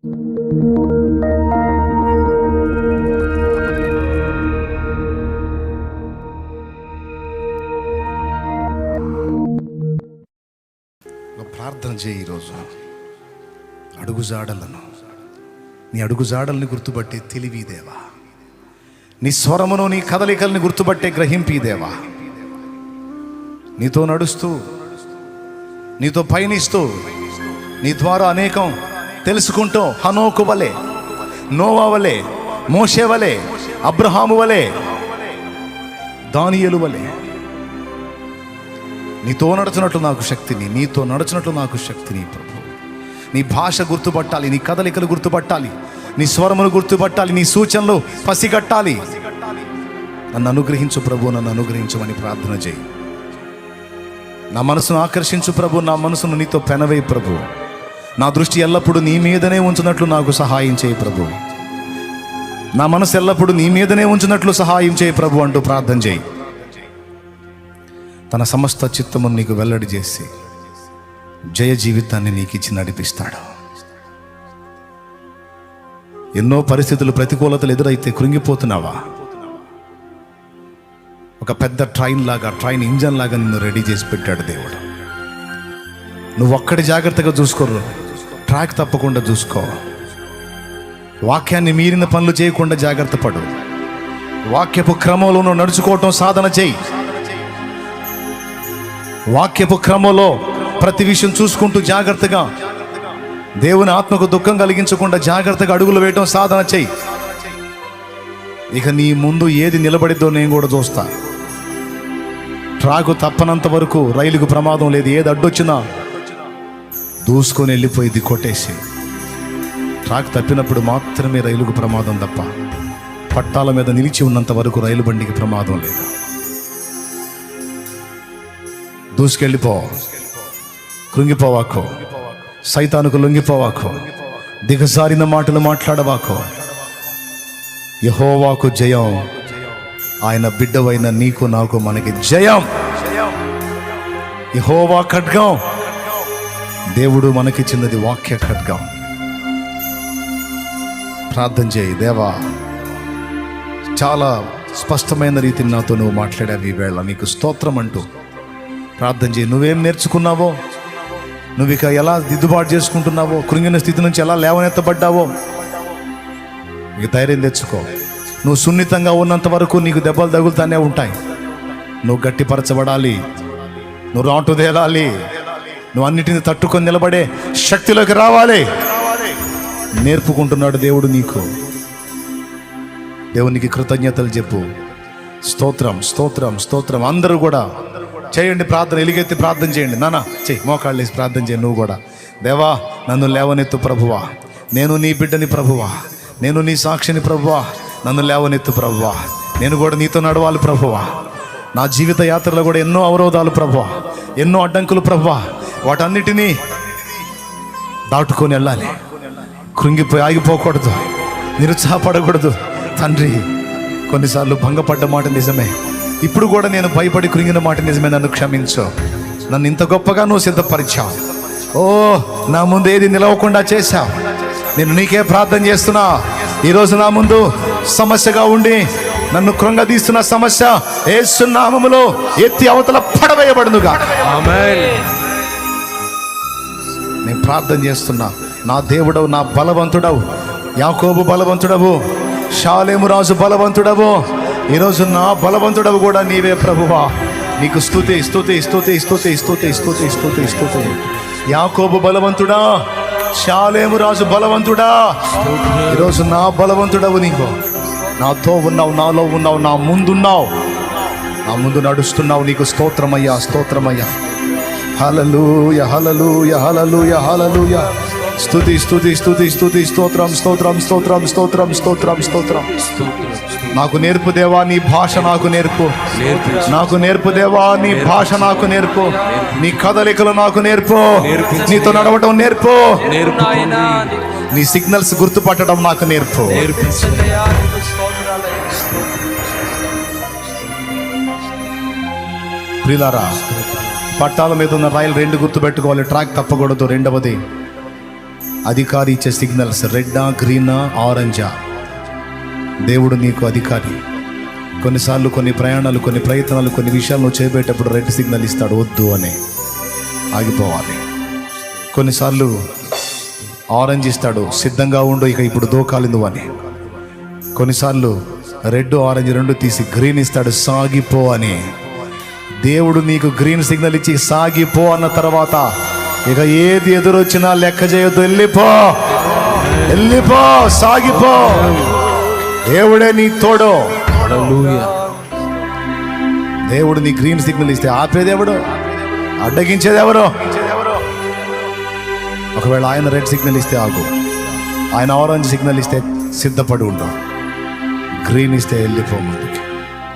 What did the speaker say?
ప్రార్థన చేయి ఈరోజు. అడుగుజాడలను నీ అడుగుజాడల్ని గుర్తుపట్టే తెలివి దేవా. నీ స్వరమును నీ కదలికల్ని గుర్తుపట్టే గ్రహింపి దేవా. నీతో నడుస్తూ నీతో పయనిస్తూ నీ ద్వారా అనేకం తెలుసుకుంటూ హనోకు వలె నోవా వలె మోషే వలె అబ్రహాము వలె దానియలు వలె. నీతో నడచినట్లు నాకు శక్తిని నీతో నడచినట్లు నాకు శక్తిని ప్రభు. నీ భాష గుర్తుపట్టాలి నీ కదలికలు గుర్తుపట్టాలి నీ స్వరములు గుర్తుపట్టాలి నీ సూచనలు పసిగట్టాలి. నన్ను అనుగ్రహించు ప్రభు నన్ను అనుగ్రహించమని ప్రార్థన చేయి. నా మనసును ఆకర్షించు ప్రభు నా మనసును నీతో పెనవే ప్రభు. నా దృష్టి ఎల్లప్పుడూ నీ మీదనే ఉంచినట్లు నాకు సహాయం చేయి ప్రభు. నా మనసు ఎల్లప్పుడూ నీ మీదనే ఉంచినట్లు సహాయం చేయి ప్రభు అంటూ ప్రార్థన చేయి. తన సమస్త చిత్తమును నీకు వెల్లడి చేసి జయ జీవితాన్ని నీకు ఇచ్చి నడిపిస్తాడు. ఎన్నో పరిస్థితులు ప్రతికూలతలు ఎదురైతే కృంగిపోతున్నావా? ఒక పెద్ద ట్రైన్ లాగా ట్రైన్ ఇంజన్ లాగా నిన్ను రెడీ చేసి పెట్టాడు దేవుడు. నువ్వు ఒక్కడి జాగ్రత్తగా చూసుకోరు ట్రాక్ తప్పకుండా చూసుకో. వాక్యాన్ని మీరిన పనులు చేయకుండా జాగ్రత్త పడు. వాక్యపు క్రమంలో నడుచుకోవటం సాధన చేయి. వాక్యపు క్రమంలో ప్రతి విషయం చూసుకుంటూ జాగ్రత్తగా. దేవుని ఆత్మకు దుఃఖం కలిగించకుండా జాగ్రత్తగా అడుగులు వేయటం సాధన చెయ్యి ఇక నీ ముందు ఏది నిలబడిద్దో నేను కూడా చూస్తా. ట్రాకు తప్పనంత వరకు రైలుకు ప్రమాదం లేదు. ఏది అడ్డొచ్చినా దూసుకొని వెళ్ళిపోయింది కొట్టేసి ట్రాక్ తప్పినప్పుడు మాత్రమే రైలుకు ప్రమాదం తప్ప పట్టాల మీద నిలిచి ఉన్నంత వరకు రైలు బండికి ప్రమాదం లేదు? దూసుకెళ్ళిపో. కృంగిపోవాకో. సైతానుకు లొంగిపోవాకో. దిగజారిన మాటలు మాట్లాడవాకో. యహోవాకు జయం. ఆయన బిడ్డవైన నీకు నాకు మనకి జయం. యహోవా ఖడ్గం. దేవుడు మనకిచ్చినది వాక్య ఖడ్గం. ప్రార్థన చేయి దేవా చాలా స్పష్టమైన రీతిని నాతో నువ్వు మాట్లాడావు ఈ వేళ. నీకు స్తోత్రం అంటూ ప్రార్థన చేయి. నువ్వేం నేర్చుకున్నావో నువ్వు ఇక ఎలా దిద్దుబాటు చేసుకుంటున్నావో కృంగిన స్థితి నుంచి ఎలా లేవనెత్తబడ్డావో ఇక ధైర్యం తెచ్చుకో. నువ్వు సున్నితంగా ఉన్నంత వరకు నీకు దెబ్బలు తగులుతానే ఉంటాయి. నువ్వు గట్టిపరచబడాలి. నువ్వు రాటు తేలాలి. నువ్వు అన్నిటిని తట్టుకొని నిలబడే శక్తిలోకి రావాలి. నేర్పుకుంటున్నాడు దేవుడు నీకు. దేవునికి కృతజ్ఞతలు చెప్పు. స్తోత్రం స్తోత్రం స్తోత్రం. అందరూ కూడా చేయండి ప్రార్థన ఎలుగెత్తి ప్రార్థన చేయండి. నానా చెయ్యి మోకాళ్ళు వేసి ప్రార్థన చేయండి నువ్వు కూడా. దేవా నన్ను లేవనెత్తు ప్రభువా. నేను నీ బిడ్డని ప్రభువా. నేను నీ సాక్షిని ప్రభువా. నన్ను లేవనెత్తు ప్రభువా. నేను కూడా నీతో నడవాలి ప్రభువా. నా జీవిత యాత్రలో కూడా ఎన్నో అవరోధాలు ప్రభువా. ఎన్నో అడ్డంకులు ప్రభువా. వాటన్నిటినీ దాటుకొని వెళ్ళాలి. కృంగిపోయి ఆగిపోకూడదు. నిరుత్సాహపడకూడదు. తండ్రి కొన్నిసార్లు భంగపడ్డ మాట నిజమే. ఇప్పుడు కూడా నేను భయపడి కృంగిన మాట నిజమే. నన్ను క్షమించు. నన్ను ఇంత గొప్పగా నువ్వు సిద్ధపరిచావు. ఓ నా ముందు ఏది నిలవకుండా చేశావు. నేను నీకే ప్రార్థన చేస్తున్నా. ఈరోజు నా ముందు సమస్యగా ఉండి నన్ను కృంగదీస్తున్న సమస్య ఏసునామములో ఎత్తి అవతల పడవేయబడునుగా. నేను ప్రార్థన చేస్తున్నా. నా దేవుడవు నా బలవంతుడవు. యాకోబు బలవంతుడవు. షాలేము రాజు బలవంతుడవు. ఈరోజు నా బలవంతుడవు కూడా నీవే ప్రభువా. నీకు స్థుతి స్థుతి స్థుతి స్థుతి స్థుతి స్థుతి స్థుతి స్థుతి యాకోబు బలవంతుడా షాలేము రాజు బలవంతుడా. ఈరోజు నా బలవంతుడవు నీకు నాతో ఉన్నావు నాలో ఉన్నావు నా ముందున్నావు. నా ముందు నడుస్తున్నావు నీకు స్తోత్రమయ్యా స్తోత్రమయ్యా. హలలుయ హలలుయ హలలుయ హలలుయ స్థుతి స్తుతి స్తుతి స్థుతి స్తోత్రం స్తోత్రం స్తోత్రం స్తోత్రం స్తోత్రం స్తోత్రం నాకు నేర్పు దేవా నీ భాష నాకు నేర్పు నాకు నేర్పు దేవా నీ భాష నాకు నేర్పు నీ కదలికలు నాకు నేర్పు నీతో నడవటం నేర్పు నీ సిగ్నల్స్ గుర్తుపట్టడం నాకు నేర్పు ప్రిలారా పట్టాల మీద ఉన్న రైలు రెండు గుర్తు పెట్టుకోవాలి. ట్రాక్ తప్పకూడదు. రెండవది అధికారి ఇచ్చే సిగ్నల్స్. రెడ్డా గ్రీనా ఆరెంజా. దేవుడు నీకు అధికారి. కొన్నిసార్లు కొన్ని ప్రయాణాలు కొన్ని ప్రయత్నాలు కొన్ని విషయాలను చేపేటప్పుడు రెడ్ సిగ్నల్ ఇస్తాడు. వద్దు అని. ఆగిపోవాలి. కొన్నిసార్లు ఆరెంజ్ ఇస్తాడు. సిద్ధంగా ఉండు ఇక ఇప్పుడు దోకాలి నువ్వు అని. కొన్నిసార్లు రెడ్ ఆరెంజ్ రెండు తీసి గ్రీన్ ఇస్తాడు. సాగిపో అని. దేవుడు నీకు గ్రీన్ సిగ్నల్ ఇచ్చి సాగిపో అన్న తర్వాత ఇక ఏది ఎదురొచ్చినా లెక్క చేయొద్దు. వెళ్ళిపో. వెళ్ళిపో. సాగిపో. దేవుడే నీ తోడు. దేవుడు నీ గ్రీన్ సిగ్నల్ ఇస్తే ఆపేది ఎవడు? అడ్డగించేది ఎవరు? ఒకవేళ ఆయన రెడ్ సిగ్నల్ ఇస్తే ఆగు. ఆయన ఆరెంజ్ సిగ్నల్ ఇస్తే సిద్ధపడి ఉండు. గ్రీన్ ఇస్తే వెళ్ళిపో ముందుకి.